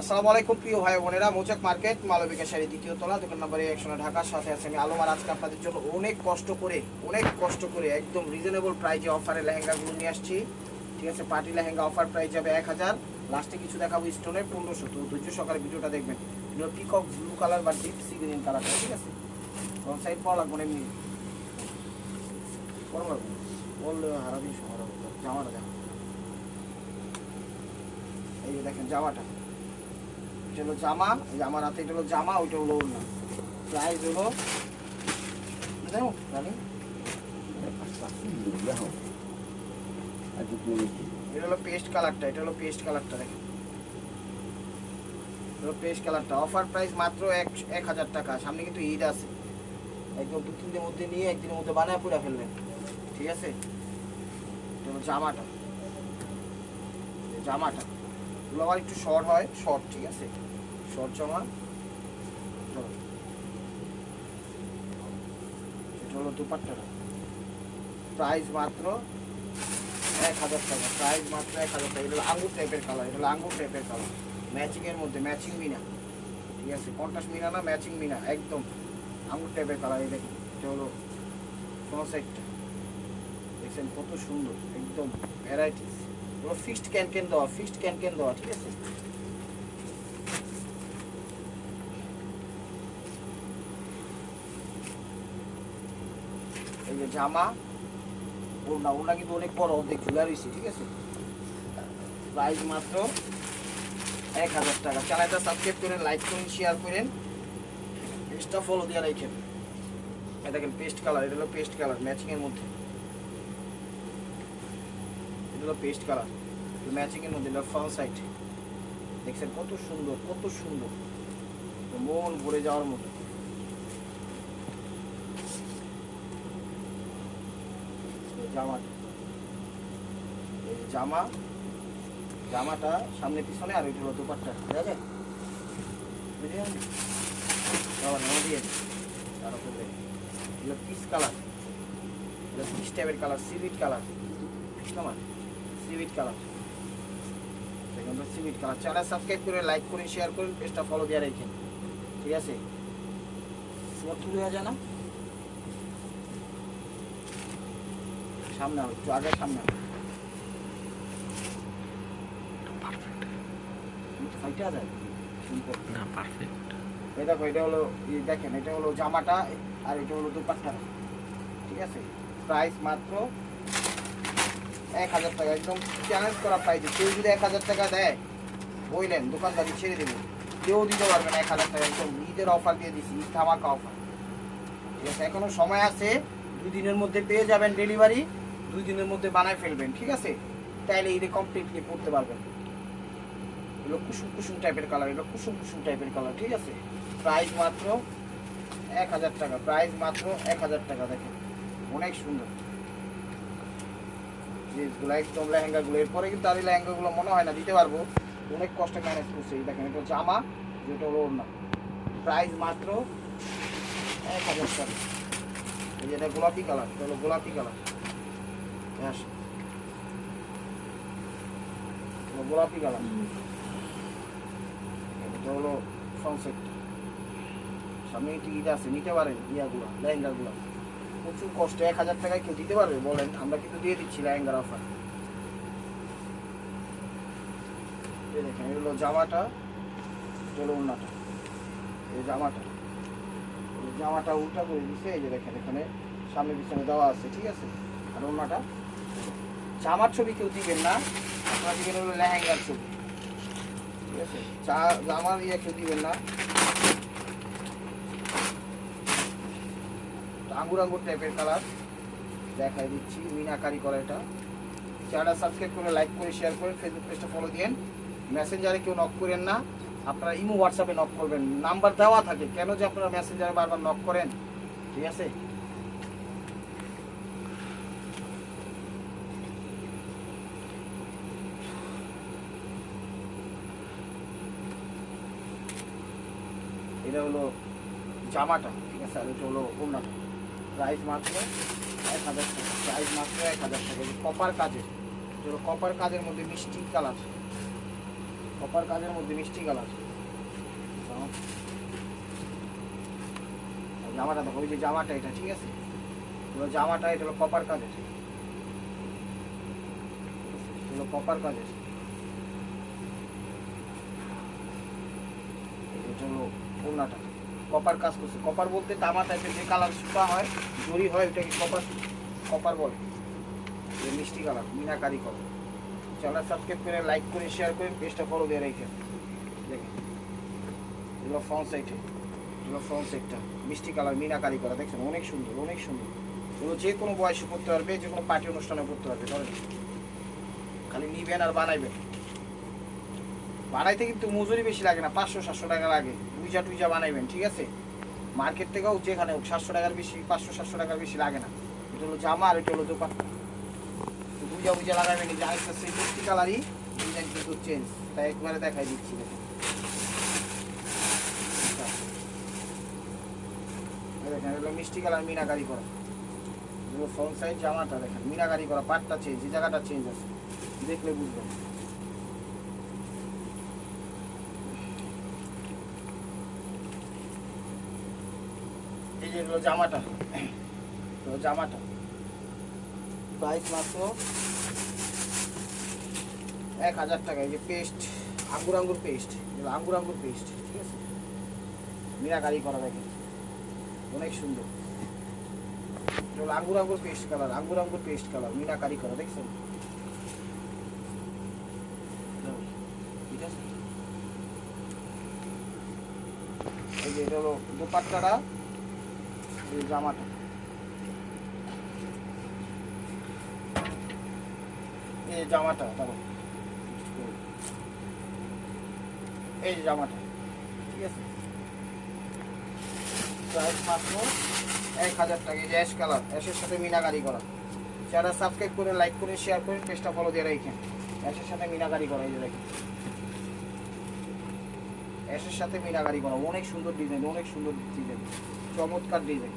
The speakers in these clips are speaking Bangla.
আসসালামু আলাইকুম, প্রিয় ভাই বোনেরা। মোচাক মার্কেট মালবিকা শাড়ি দ্বিতীয় তলা, দোকান নম্বর একশো ঢাকার সাথে আছে আমি আলমার আজকে আপনাদের জন্য অনেক কষ্ট করে, অনেক কষ্ট করে একদম রিজনেবল প্রাইজে অফারে লেহেঙ্গাগুলো নিয়ে আসছি। ঠিক আছে, পার্টি লেহেঙ্গা অফার প্রাইস যাবে এক হাজার। লাস্টে কিছু দেখাবো স্টোনের পনেরোশো। তো ধৈর্য সকালে ভিডিওটা দেখবেন। পিকক ব্লু কালার বা ডিপ সি গ্রিন কালারটা ঠিক আছে? ফ্রন্ট সাইড পাওয়া লাগবে না এমনি। বললে হারাবি জামাটা দেখো। এই দেখেন, জামাটা। এটা হলো জামা আমার হাতে এটা হলো জামা, ওইটা হলো ওড়না। প্রাইস হলো, দেখো রানি এটা হলো পেস্ট কালারটা এটা হলো পেস্ট কালারটা দেখেন পেস্ট কালারটা অফার প্রাইস মাত্র এক এক হাজার টাকা। সামনে কিন্তু ঈদ আছে। একদম দু, তিন মধ্যে নিয়ে, একদিনের মধ্যে বানায় পুরা ফেলবেন। ঠিক আছে? জামাটা। জামাটা। এগুলো আবার একটু শর্ট হয় শর্ট ঠিক আছে? শর্ট জামা। এটা হলো দুপাট্টাটা প্রাইস মাত্র এক হাজার টাকা। প্রাইস মাত্র এক হাজার টাকা। এটা আঙ্গুর টাইপের কালার এটা আঙ্গুর টাইপের কালার ম্যাচিং এর মধ্যে ম্যাচিং মিনা। ঠিক আছে? কন্টাস মিনা না ম্যাচিং মিনা। একদম আঙ্গুর টাইপের কালার এই দেখুন, এটা হলো ফ্রন্ট সাইডটা দেখছেন কত সুন্দর? একদম ভ্যারাইটিস ফিক্সড ক্যান দেওয়া ফিক্সড ক্যান দেওয়া, ঠিক আছে? এই যে জামা, ওড়না ওড়না কিন্তু অনেক বড়, অর্ধেক ঝুলা রয়েছে, ঠিক আছে? প্রাইস মাত্র এক হাজার টাকা। চ্যানেলটা সাবস্ক্রাইব করেন লাইক করুন শেয়ার করেন। পেজটা ফলো দিয়ে রাখেন। দেখেন পেস্ট কালার এটা হলো পেস্ট কালার ম্যাচিং এর মধ্যে। এটা হলো পেস্ট কালার ম্যাচিং এর মধ্যে এটা ফ্রন্ট সাইড দেখছেন কত সুন্দর কত সুন্দর। মন ভরে যাওয়ার মতো। জামা। জামা, জামাটা সামনে পিছনে আর ওইটা হলো দুপাট্টা, ঠিক আছে? বুঝলেন? বাবা নামা দিয়ে তার উপরে। এগুলো পিস কালার এগুলো পিস টাইপের কালার সিভিট কালার কেমন সিভিট কালার সেখানে সিভিট কালার চ্যানেল সাবস্ক্রাইব করে লাইক করে শেয়ার করুন পেজটা ফলো দিয়ে রাখেন। ঠিক আছে? তোমার তুলে যায় না? সামনে একটু আগে সামনে আও। তুমি তো ফাইটে যায় না পারফেক্ট এই দেখো এটা হলো দেখেন এটা হলো জামাটা আর এটা হলো দুপাট্টা। ঠিক আছে? প্রাইস মাত্র এক হাজার টাকা, একদম চ্যালেঞ্জ করা প্রাইস কেউ যদি এক হাজার টাকা দেয় বইলেন দোকানদারি ছেড়ে দেবে। কেউ দিতে পারবে না এক হাজার টাকা, একদম ঈদের অফার দিয়ে ঈদ ধামাকা অফার ঠিক আছে, এখনও সময় আছে, দুই দিনের মধ্যে পেয়ে যাবেন ডেলিভারি দুই দিনের মধ্যে বানায় ফেলবেন, ঠিক আছে? তাইলে ঈদে কমপ্লিটলি পড়তে পারবেন। এগুলো কুসুম কুসুম টাইপের কালার এগুলো কুসুম কুসুম টাইপের কালার ঠিক আছে? প্রাইস মাত্র এক হাজার টাকা প্রাইস মাত্র এক হাজার টাকা, দেখেন। অনেক সুন্দর। ড্রেসগুলো একদম লেহেঙ্গাগুলো। এরপরে কিন্তু এই লেহেঙ্গাগুলো মনে হয় না, দিতে পারব। অনেক কষ্ট ম্যানেজ করছে দেখেন, এটা জামা, যেটা হলো ওড়না। প্রাইস মাত্র এক হাজার টাকা। এই যে এটা গোলাপি কালার, এটা হলো গোলাপি কালার। হ্যাঁ গোলাপি কালার। এটা হলো সানসেট সামনে ঈদ আছে? নিতে পারেন, ইয়াগুলো, লেহেঙ্গাগুলো। প্রচুর কষ্ট, এক হাজার টাকায় কেউ দিতে পারবে? বলেন, আমরা কিন্তু দিয়ে দিচ্ছি লেহেঙ্গার অফার দেখেন, এই হলো জামাটা এটা হলো এই জামাটা। জামাটা উল্টা করে দিছে, এই যে দেখেন, এখানে সামনে পিছনে দেওয়া আছে, ঠিক আছে? আর ওড়নাটা। জামার ছবি কেউ দিবেন না, আপনারা দিবেন হলো লেহেঙ্গার ছবি। ঠিক আছে? জামার ইয়ে কেউ দিবেন না। আঙ্গুর আঙ্গুর টাইপের কালার দেখাই দিচ্ছি, মিনাকারি করা এটা। চ্যানেলটা সাবস্ক্রাইব করে লাইক করে শেয়ার করে ফেসবুক পেজটা ফলো দিন মেসেঞ্জারে কেউ নক করেন না, আপনারা ইমো হোয়াটসঅ্যাপে নক করবেন। নাম্বার দেওয়া থাকে, কেন যে আপনারা মেসেঞ্জারে বারবার নক করেন? ঠিক আছে? এটা হলো জামাটা, ঠিক আছে? আর এটা হলো ওড়নাটা। প্রাইস মাত্র এক হাজার টাকা। প্রাইস মাত্র এক হাজার টাকা। কপার কাজের হলো কপার কাজের মধ্যে মিষ্টি কালার কপার কাজের মধ্যে মিষ্টি কালার জামাটা দেখো ওই যে জামাটা এটা, ঠিক আছে? জামাটা, এটা হলো কপার কাজের। কপার কাজের। এটা হলো ওড়নাটা। কপার কাজ করছে। কপার বলতে তামা টাইপের যে কালার সুতা হয়, জরি হয় ওটাকে কপার কপার বলে। এই মিষ্টি কালার মিনাকারি করে চ্যানেল সাবস্ক্রাইব করে লাইক করে শেয়ার করে পেজটা ফলো দিয়ে রেখে দেখেন। এগুলো ফ্রন্ট সাইডে এগুলো ফ্রন্ট সাইডটা মিষ্টি কালার মিনাকারি করা দেখছেন? অনেক সুন্দর অনেক সুন্দর। এগুলো যে কোনো বয়সে পড়তে পারবে, যে কোনো পার্টি অনুষ্ঠানে পড়তে পারবে, ধরেন। খালি নিবেন আর বানাইবেন। বানাইতে কিন্তু মজুরি বেশি লাগে না, পাঁচশো, সাতশো টাকা লাগে। টুইজা টুইজা বানাইবেন, ঠিক আছে? মার্কেট থেকেও যেখানে হোক, সাতশো টাকার বেশি, পাঁচশো, সাতশো টাকার বেশি লাগে না। এটা হলো জামা আর এটা হলো দোকান বুঝা বুঝা লাগাবেন যে আরেকটা সেই কালারই, ডিজাইন কিন্তু চেঞ্জ তাই একবারে দেখাই দিচ্ছি। দেখেন। এগুলো মিষ্টি কালার, মিনাকারি করা। এগুলো ফ্রন্ট সাইড জামাটা দেখেন, মিনাকারি করা, পাটটা চেঞ্জ এই জায়গাটা চেঞ্জ আছে। দেখলে বুঝবেন। যে জামাটা। এগুলো জামাটা। প্রাইস মাত্র এক হাজার টাকা, এই যে পেস্ট আঙ্গুর আঙ্গুর পেস্ট আঙ্গুর আঙ্গুর পেস্ট ঠিক আছে? মিনাকারি করা দেখেন, অনেক সুন্দর। আঙ্গুর আঙ্গুর পেস্ট কালার আঙ্গুর আঙ্গুর পেস্ট কালার মিনাকারি করা, দেখছেন? ঠিক আছে? এই যে এটা হলো দোপাট্টাটা। জামাটা। এই জামাটা, দেখো। এই জামাটা, ঠিক আছে? এক হাজার টাকা। এই কালার অ্যাশের সাথে করা। যারা সাবস্ক্রাইব করে লাইক করে শেয়ার করে ফলো অ্যাশের সাথে করা অ্যাশের সাথে করা। অনেক সুন্দর ডিজাইন অনেক সুন্দর ডিজাইন চমৎকার ডিজাইন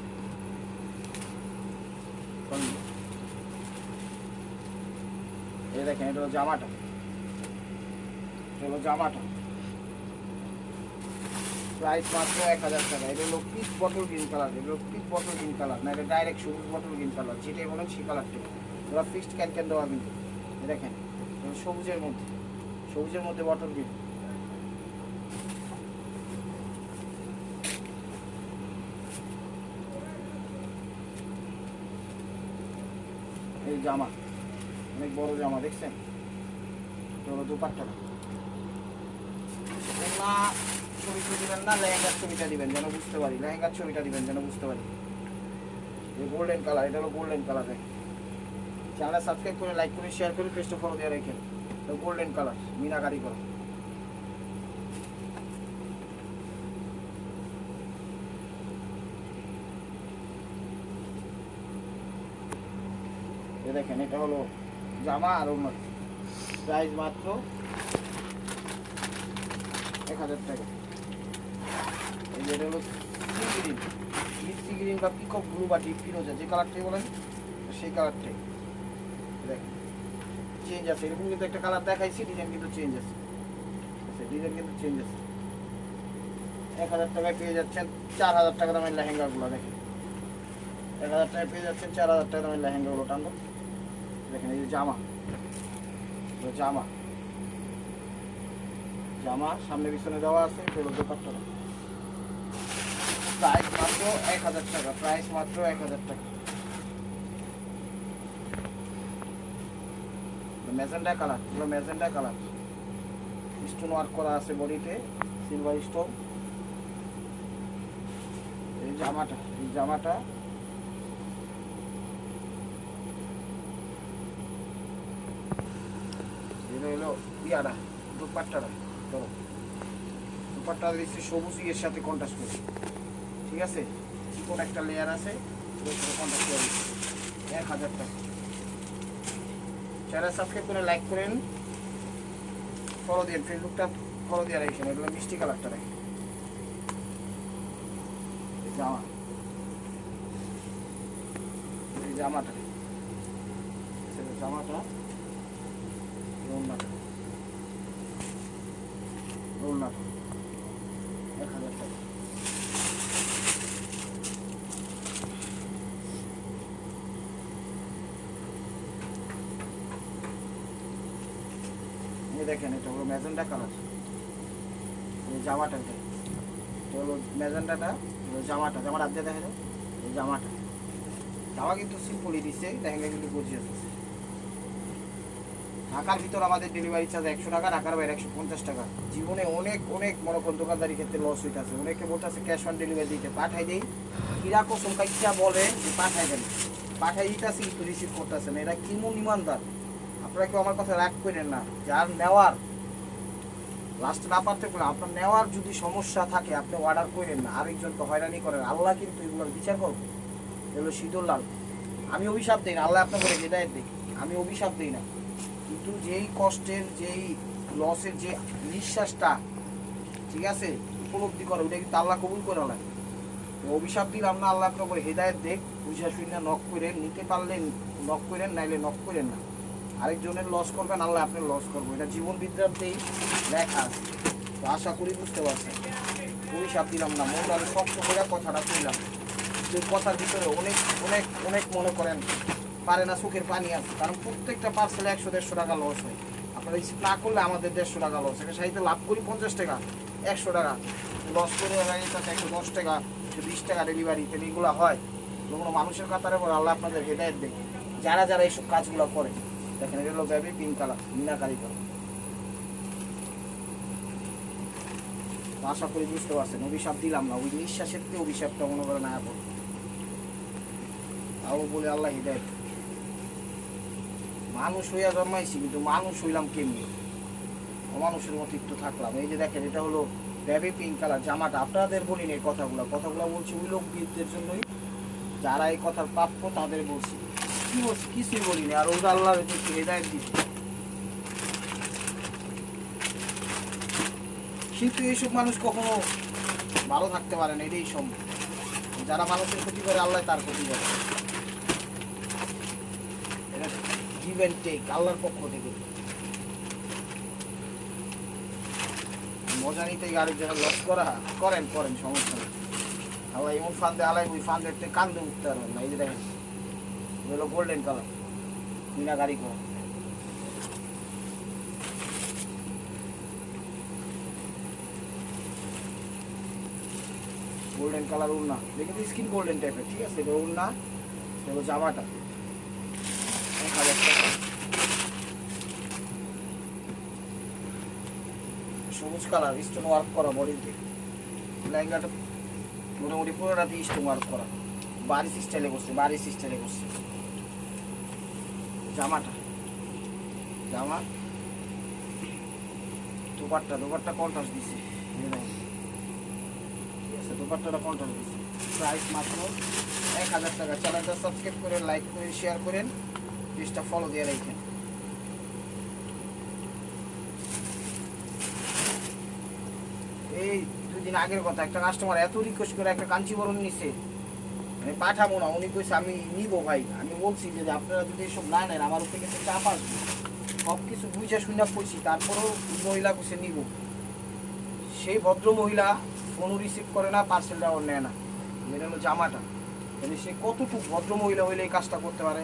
দেখেন, এটা হলো জামাটা। এটা হলো জামাটা। প্রাইস মাত্র এক হাজার টাকা। এটা bottle colour. Bottle green colour. না, এটা ডাইরেক্ট সবুজ বটল কালার। যেটাই কালারটা। ওরা ফিক্সড দেখেন সবুজের মধ্যে। সবুজের মধ্যে বটল গ্রিন। জামা। অনেক বড় জামা, দেখছেন? এটা হলো দিবেন না, লেহেঙ্গার ছবিটা দিবেন, যেন বুঝতে পারি। লেহেঙ্গার ছবিটা দিবেন, যেন বুঝতে পারি। গোল্ডেন কালার এটা হলো গোল্ডেন করে লাইক করে শেয়ার করে পেজটা ফলো দিয়ে রেখে এটা গোল্ডেন কালার মিনাকারি করা দেখেন, এটা হলো জামা আর অন্য প্রাইস মাত্র এক হাজার টাকা। এই যে এটা হলো গ্রিন মিষ্টি গ্রিন বা পিকক ব্লু বা ডিপ ফিরোজা যে কালারটাই বলেন, সেই কালারটাই দেখেন চেঞ্জ আছে। এরকম কিন্তু একটা কালার দেখাইছি ডিজাইন কিন্তু চেঞ্জ আছে। ডিজাইন কিন্তু চেঞ্জ আছে। এক হাজার টাকায় পেয়ে যাচ্ছেন চার হাজার টাকা দামের লেহেঙ্গাগুলো, দেখেন। এক হাজার টাকায় পেয়ে যাচ্ছেন চার হাজার টাকা দামের লেহেঙ্গাগুলো টানলো দেখেন, এই জামা। জামা। জামা সামনে পিছনে দেওয়া আছে হলো দোপাট্টা। প্রাইস মাত্র এক হাজার টাকা প্রাইস মাত্র এক হাজার টাকা। ম্যাজেন্ডা কালার এগুলো ম্যাজেন্ডা কালার। স্টোন ওয়ার্ক করা আছে বডিতে সিলভার স্টোন এই জামাটা এই জামাটা এটা হলো ইয়াটা দুপাট্টাটা ধরো দুপাট্টা দিচ্ছি সবুজ এর সাথে কন্ট্রাস্ট করে। ঠিক আছে? চিকন একটা লেয়ার আছে ওর করে এক হাজার টাকা। চ্যানেল সাবস্ক্রাইব করে লাইক করেন। ফলো দিন ফেসবুকটা ফলো দিয়ে রাখছেন এগুলো মিষ্টি কালারটা রাখেন। জামা। জামাটা। জামাটা এই ওড়নাটা ওড়নাটা এক হাজার টাকা এই দেখেন, এটা হলো ম্যাজেন্টা কালার এই জামাটা এটা। এটা হলো ম্যাজেন্টাটা হলো জামাটা। জামাটা আজকে দেখা যায় জামাটা। জামা কিন্তু সিম্পলই দিচ্ছে লেহেঙ্গা কিন্তু বুঝিয়ে আছে ঢাকার ভিতর আমাদের ডেলিভারি চার্জ একশো টাকা, ঢাকার বাইরে একশো পঞ্চাশ টাকা। জীবনে অনেক অনেক মনে করেন দোকানদারি ক্ষেত্রে লস হইতেছে অনেকে বলতেছে ক্যাশ অন ডেলিভারি দিতে পাঠাই দেই। কিরা কসম কাইটা বলে যে পাঠাই দেন। পাঠাই দিতেছি, কিন্তু রিসিভ করতেছে না। এটা কেমন ইমানদার? আপনারা কেউ আমার কথা রাগ করেন না। যার নেওয়ার লাস্ট না পারতে পারে, আপনার নেওয়ার যদি সমস্যা থাকে, আপনি অর্ডার করেন না। আরেকজনকে হয়রানি করেন। আল্লাহ কিন্তু এগুলোর বিচার করবে এগুলো শীতল লাল। আমি অভিশাপ দিই না। আল্লাহ আপনাকে হেদায়ত দিই। আমি অভিশাপ দিই না। কিন্তু যেই কষ্টের, যেই লসের যে নিঃশ্বাসটা, ঠিক আছে, উপলব্ধি করে ওটা কিন্তু আল্লাহ কবুল করে লাগে অভিশাপ দিলাম না আল্লাহ আপনাকে হেদায়ত দেখ, বুঝা শুনে নক করেন নিতে পারলেন নক করেন, নাইলে নক করেন না। আরেকজনের লস করবেন, আল্লাহ আপনার লস করব। এটা জীবন বিদ্যার্থেই লেখা তো আশা করি বুঝতে পারছেন। অভিশাপ দিলাম না মন আমি শক্ত করে কথাটা কইলাম যে কথার ভিতরে অনেক অনেক অনেক মনে করেন। পারে না চোখের পানি আছে। কারণ প্রত্যেকটা পার্সেলে একশো, দেড়শো টাকা লস হয়। আপনারা না করলে আমাদের দেড়শো টাকা লস এটা সাহিত্য লাভ করি পঞ্চাশ টাকা, একশো টাকা। লস করে একশো দশ টাকা, একশো বিশ টাকা ডেলিভারি তাহলে এগুলো হয়। কোনো মানুষের কাতারে পরে আল্লাহ আপনাদের হেদায়ত দেয় যারা যারা এইসব কাজগুলো করে, দেখেন এটা হলো baby pink colour meenakari colour তো আশা করি বুঝতে পারছেন, অভিশাপ দিলাম না। ওই নিঃশ্বাসের থেকে অভিশাপটা মনে করে না এখন তাও বলে আল্লাহ হৃদয় মানুষ হইয়া জন্মাইছি, কিন্তু মানুষ হইলাম কেমনি? অমানুষের মতো একটু থাকলাম। এই যে দেখেন, এটা হলো ব্যাবি পিঙ্ক কালার জামাটা। আপনাদের বলিনি এই কথাগুলো। কথাগুলো বলছি ওই লোকদের জন্যই। যারা এই কথার প্রাপ্য, তাদের বলছি। কি বলছি? কিছুই বলিনি আর ওরা আল্লাহ একটু হৃদয় দিচ্ছে কিন্তু এইসব মানুষ কখনো ভালো থাকতে পারে না, এটাই সম্ভব। যারা মানুষের ক্ষতি করে, আল্লাহ তার ক্ষতি করে এটা গিভ অ্যান্ড টেক আল্লাহর পক্ষ থেকে। মজা নিতে লস করা, করেন করেন, সমস্যা নেই। আল্লাহ ফান্দে আলাই, ওই ফান্দের কান্দে উঠতে পারবেন না, এই যে দেখেন হলো গোল্ডেন কালার মিনা গাড়ি করা গোল্ডেন কালার তো স্কিন গোল্ডেন টাইপের ঠিক আছে? এটা উড়না এটা জামাটা। এক হাজার টাকা। সবুজ কালার স্টোন ওয়ার্ক করা বডিতে লেহেঙ্গাটা মোটামুটি পুরোটা দিয়ে স্টোন ওয়ার্ক করা। বারিশ স্টাইলে করছে বারিশ স্টাইলে করছে জামাটা, জামা। দুপাট্টা দুপাট্টা কন্ট্রাস্ট দিছে। ঠিক আছে, দুপাট্টাটা কন্ট্রাস্ট দিছে। প্রাইস মাত্র এক হাজার টাকা। চ্যানেলটা সাবস্ক্রাইব করে লাইক করে শেয়ার করেন। পেজটা ফলো দিয়ে রাখেন এই দুই দিন আগের কথা, একটা কাস্টমার এত রিকোয়েস্ট করে একটা কাঞ্চিবরণ নিছে। আমি পাঠাবো না, উনি কইছে, আমি নিবো ভাই। আমি বলছি যে আপনারা যদি এসব না নেন, আমার উপরে কিন্তু চাপ আসবে সব কিছু বুঝে শুনে কইছি, তারপরেও মহিলা কইছে, নিব। সেই ভদ্র মহিলা ফোনও রিসিভ করে না পার্সেলটাও নেয় না। এটা হলো জামাটা। তাহলে সে কতটুকু ভদ্র মহিলা হইলে এই কাজটা করতে পারে?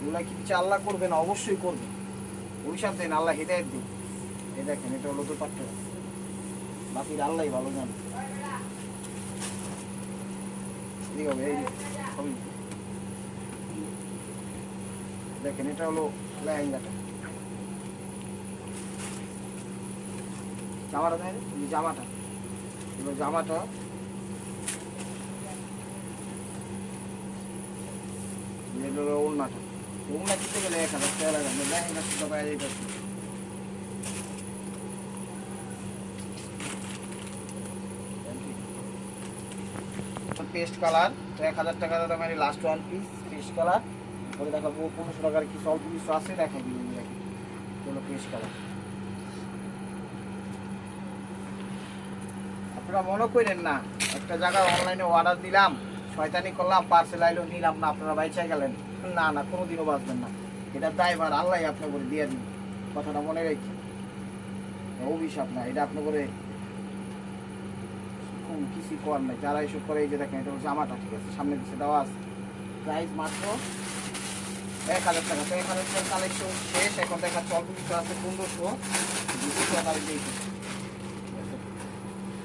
এগুলা কি কিছু আল্লাহ করবে না? অবশ্যই করবে। ওই সাথে আল্লাহ হেদায়ত দিন এই দেখেন, এটা হলো দোপাট্টা বাকি আল্লাহ ভালো জানে। এই হবে, এই। দেখেন, এটা হলো লেহেঙ্গাটা। জামাটা দেখেন জামাটা। এবার জামাটা ওড়নাটা। ওড়না কিনতে গেলে এক হাজার টাকা লাগে লেহেঙ্গা শুধু বাইরে যাচ্ছে পেস্ট কালার। এক হাজার টাকা দাম আমি last one piece paste colour. পরে দেখাবো পনেরোশো টাকার কি অল্প কিছু আছে, দেখি পেস্ট কালার। আপনারা মনে করেন না, একটা জায়গায় অনলাইনে অর্ডার দিলাম, শয়তানি করলাম পার্সেল আইলো, নিলাম না, আপনারা বাইচা গেলেন। না না, কোনোদিনও বাঁচবেন না। এটা ড্রাইভার আল্লাহ আপনার করে দিয়ে দিন কথাটা মনে রেখে। অভিশাপ না, এটা আপনার করে এরকম কিছু করার নাই। যারা এইসব করে, এই যে দেখেন, এটা হচ্ছে জামাটা, ঠিক আছে? সামনে পিছিয়ে দেওয়া আছে। প্রাইস মাত্র এক হাজার টাকা। তো এখানে কালেকশন শেষ। এখন দেখাচ্ছে অল্প কিছু আছে পনেরোশো। দুশো টাকার দিয়েছে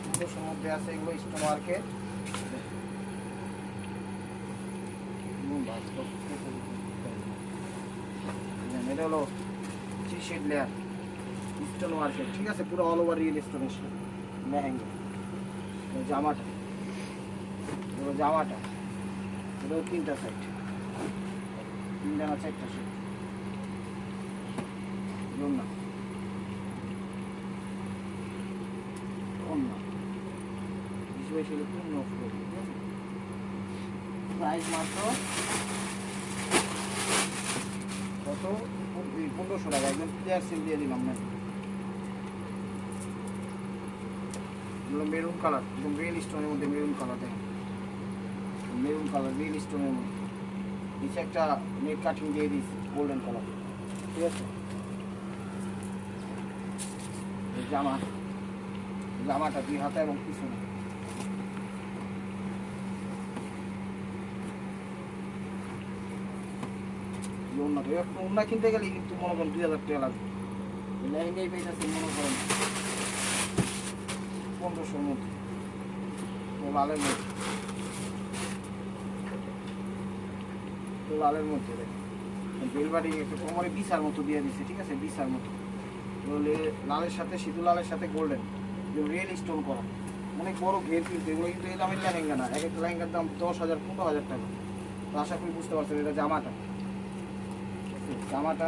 পনেরোশোর মধ্যে আছে এগুলো স্টোন মার্কেট হলো থ্রি লেয়ার ওয়ার্কের ঠিক আছে? পুরো all over real stone lehenga. এই জামাটা। পুরো জামাটা। এটা তিনটা সাইড তিনটা না চারটা সাইড না। অন্য বেশি হলে পূর্ণ প্রাইস মাত্র কত? পনেরোশো টাকা। একদম ক্লিয়ার সিল দিয়ে দিলাম না মেরুন কালার একদম রিয়েল স্টোনের মধ্যে মেরুন কালার দেখেন মেরুন কালার রিয়েল স্টোনের মধ্যে। নিচে একটা নেট কাটিং দিয়ে দিয়েছি গোল্ডেন কালার ঠিক আছে? জামা, জামাটা দুই হাতে এবং পিছনে। ওন্না তো একটু কিনতে গেলে কিন্তু মনে করেন দুই হাজার টাকা লাগবে। লেহেঙ্গাই পেয়েছে মনে করেন। পনেরোশোর মধ্যে। তো লালের মধ্যে। লালের মধ্যে বেলবাড়ি একটু কোমরে বিছার মতো দিয়ে দিচ্ছে ঠিক আছে? বিছার মতো। লালের সাথে, সিধু লালের সাথে গোল্ডেন রিয়েল স্টোন করা। অনেক বড় ঘের কিন্তু এগুলো কিন্তু এই দামের লেহেঙ্গা না। এক একটা লেহেঙ্গার দাম দশ হাজার, পনেরো হাজার টাকা। তো আশা করি বুঝতে পারছেন, এটা জামাটা। জামাটা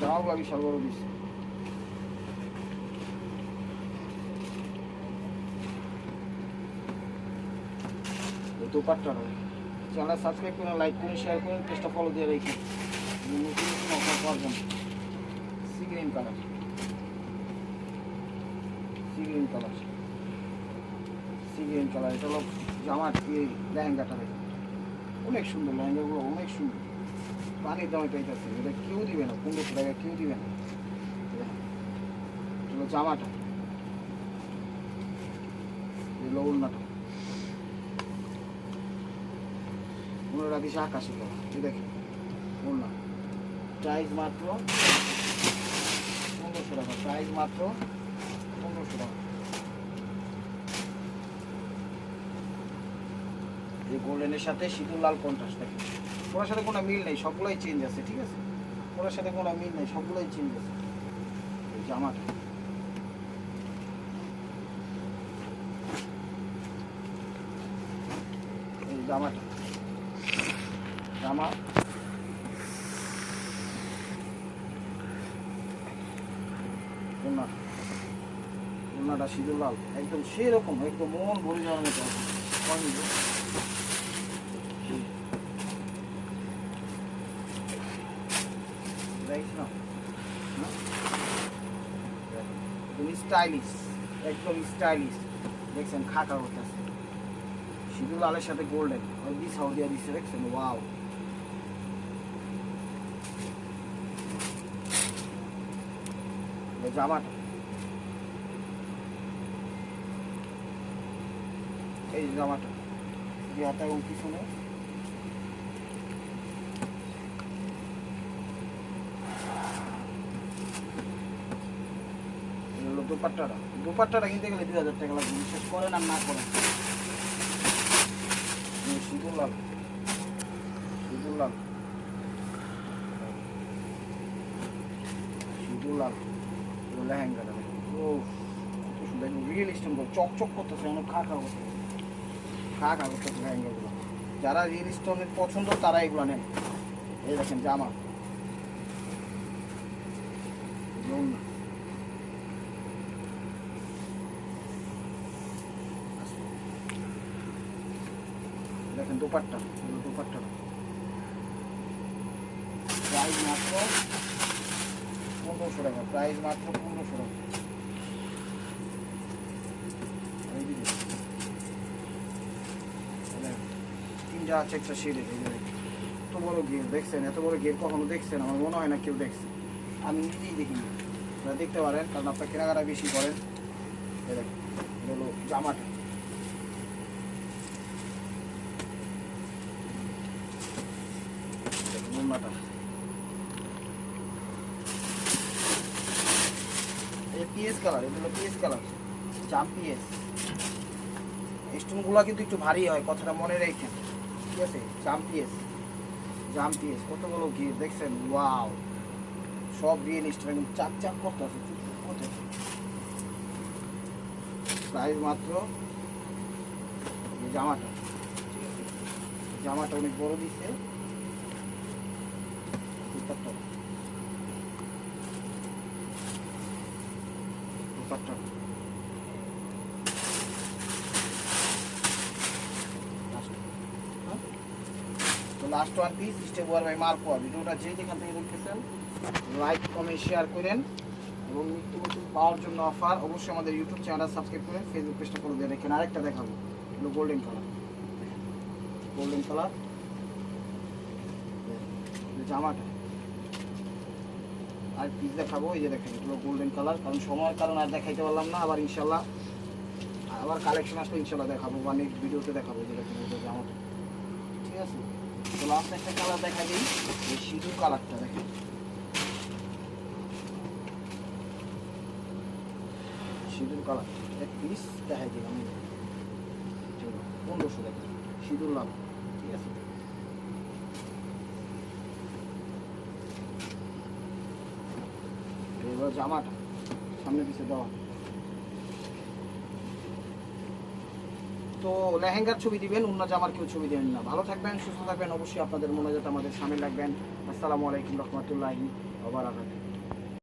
জামাগুলো বিশাল বড় পিস দোপাট্টা চ্যানেল সাবস্ক্রাইব করুন লাইক করুন শেয়ার করুন, পেজটা ফলো দিয়ে রেখে নতুন নতুন অফার পাবেন sea green colour sea green colour sea green colour এটা হলো জামার লেহেঙ্গাটা অনেক সুন্দর লেহেঙ্গাগুলো, অনেক সুন্দর। পানির দামে পাইতেছে এটা কেউ দিবে না পনেরোশো টাকা কেউ দিবে না। হলো জামাটা। প্রাইস মাত্র পনেরোশো টাকা মাত্র পনেরোশো টাকা। গোল্ডেনের সাথে সিঁদুর লাল কন্ট্রাস্ট দেখেন ওনার সাথে কোনো মিল নেই, সবগুলোই চেঞ্জ আছে, ঠিক আছে? ওনার সাথে কোনো মিল নেই, সবগুলোই চেঞ্জ আছে। জামাটা। জামাটা। জামা। সিঁদুর লাল, একদম সেরকম, একদম মন ভরে যাওয়ার মতো now? না? একদম স্টাইলিশ একদম স্টাইলিশ দেখছেন খাকা হতেছে সিঁদুর লালের সাথে গোল্ডেন ওই বিছাও দিয়ে দিচ্ছে দেখছেন ওয়াও জামাটা। এই জামাটা। দুই হাতে এবং পিছনে এই হলো দোপাট্টাটা। দোপাট্টাটা কিনতে গেলে দুই হাজার টাকা লাগবে বিশেষ করেন আর না করেন। সিঁদুর লাল সিঁদুর লাল সিঁদুর লাল লেহেঙ্গাটা ও রিয়েল স্টোন চকচক খা লেহেঙ্গাগুলো। যারা রিয়েল পছন্দ, তারা এগুলো নেন। এই দেখেন জামা ওড়না। দেখেন দোপাট্টা দোপাট্টা। প্রাইস মাত্র পনেরোশো টাকা প্রাইস মাত্র পনেরোশো টাকা। দেখেন, তিনটা আছে একটা শেডে এত বড় গেট দেখছেন? এত বড় গেট কখনো দেখছেন? আমার মনে হয় না কেউ দেখছে। আমি নিজেই দেখিনি। আপনারা দেখতে পারেন কারণ আপনার কেনাকাটা বেশি করেন। দেখেন হলো জামাটা। ওয়াও! সব রিয়েল চাক চাক করতে আছে? প্রাইস মাত্র জামাটা জামাটা অনেক বড় দিচ্ছে। তো লাস্ট ওয়ান পিস স্টেপ ওয়ার বাই মার্কোয়া ভিডিওটা যে যেখান থেকে দেখতেছেন লাইক কমেন্ট শেয়ার করেন এবং নিত্য পাওয়ার জন্য অফার অবশ্যই আমাদের ইউটিউব চ্যানেলটা সাবস্ক্রাইব করেন ফেসবুক পেজটা করে দিয়ে রেখেন। আরেকটা দেখাবো, এগুলো গোল্ডেন কালার গোল্ডেন কালার জামাটা। আর পিস দেখাবো, এই যে দেখেন, এগুলো গোল্ডেন কালার কারণ সময়ের কারণে আর দেখাইতে পারলাম না, আবার ইনশাল্লাহ আবার কালেকশন আসলে ইনশাল্লাহ দেখাবো, বা নেক্সট ভিডিওতে দেখাবো যে দেখেন এটা ঠিক আছে? তো লাস্ট একটা কালার দেখা দিই, এই সিঁদুর কালারটা দেখেন। সিঁদুর কালার এক পিস দেখাই দিলাম পনেরোশো টাকা, সিঁদুর লাল ঠিক আছে এবার জামাটা সামনে পিছে দেওয়া তো লেহেঙ্গার ছবি দিবেন, অন্য জামার কেউ ছবি দেবেন না। ভালো থাকবেন, সুস্থ থাকবেন, অবশ্যই আপনাদের মনে যাতে আমাদের সামনে রাখবেন। আসসালামু আলাইকুম রহমতুল্লাহি ওবারাকাতুহু